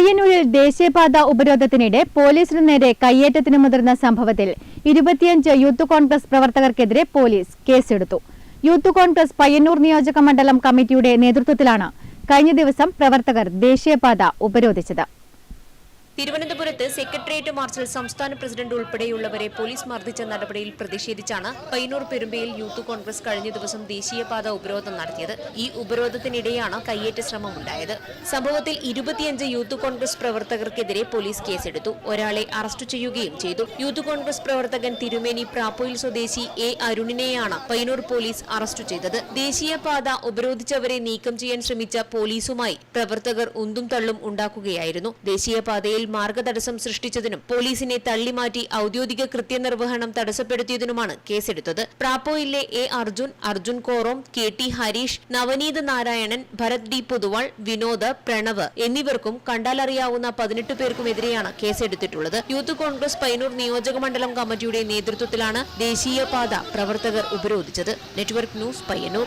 പയ്യന്നൂരിൽ ദേശീയപാത ഉപരോധത്തിനിടെ പോലീസിനു നേരെ കയ്യേറ്റത്തിന് മുതിർന്ന സംഭവത്തിൽ ഇരുപത്തിയഞ്ച് യൂത്ത് കോൺഗ്രസ് പ്രവർത്തകർക്കെതിരെ പോലീസ് കേസെടുത്തു. യൂത്ത് കോൺഗ്രസ് പയ്യന്നൂർ നിയോജക മണ്ഡലം കമ്മിറ്റിയുടെ നേതൃത്വത്തിലാണ് കഴിഞ്ഞ ദിവസം പ്രവർത്തകർ ദേശീയപാത ഉപരോധിച്ചത്. തിരുവനന്തപുരത്ത് സെക്രട്ടേറിയറ്റ് മാർച്ചിൽ സംസ്ഥാന പ്രസിഡന്റ് ഉൾപ്പെടെയുള്ളവരെ പോലീസ് മർദ്ദിച്ച നടപടിയിൽ പ്രതിഷേധിച്ചാണ് പയ്യന്നൂർ പെരുമ്പയിൽ യൂത്ത് കോൺഗ്രസ് കഴിഞ്ഞ ദിവസം ദേശീയപാത ഉപരോധം നടത്തിയത്. ഈ ഉപരോധത്തിനിടെയാണ് കയ്യേറ്റ ശ്രമം ഉണ്ടായത് സംഭവത്തിൽ ഇരുപത്തിയഞ്ച് യൂത്ത് കോൺഗ്രസ് പ്രവർത്തകർക്കെതിരെ പോലീസ് കേസെടുത്തു. ഒരാളെ അറസ്റ്റ് ചെയ്യുകയും ചെയ്തു. യൂത്ത് കോൺഗ്രസ് പ്രവർത്തകൻ തിരുമേനി പ്രാപ്പോയിൽ സ്വദേശി എ അരുണിനെയാണ് പയ്യന്നൂർ പോലീസ് അറസ്റ്റ് ചെയ്തത്. ദേശീയപാത ഉപരോധിച്ചവരെ നീക്കം ചെയ്യാൻ ശ്രമിച്ച പോലീസുമായി പ്രവർത്തകർ ഉന്തും തള്ളും ഉണ്ടാക്കുകയായിരുന്നു. ദേശീയപാതയിൽ മാർഗതടസ്സം സൃഷ്ടിച്ചതിനും പോലീസിനെ തള്ളിമാറ്റി ഔദ്യോഗിക കൃത്യനിർവഹണം തടസ്സപ്പെടുത്തിയതിനുമാണ് കേസെടുത്തത്. പ്രാപ്പോയിലെ A Arjun Arjun Korom K T Harish Navaneeth Narayanan Bharath D Poduval Vinod Pranav എന്നിവർക്കും കണ്ടാലറിയാവുന്ന പതിനെട്ട് പേർക്കുമെതിരെയാണ് കേസെടുത്തിട്ടുള്ളത്. യൂത്ത് കോൺഗ്രസ് പൈനൂർ നിയോജക മണ്ഡലം കമ്മിറ്റിയുടെ നേതൃത്വത്തിലാണ് ദേശീയപാത പ്രവർത്തകർ ഉപരോധിച്ചത്. Network news Payyanur.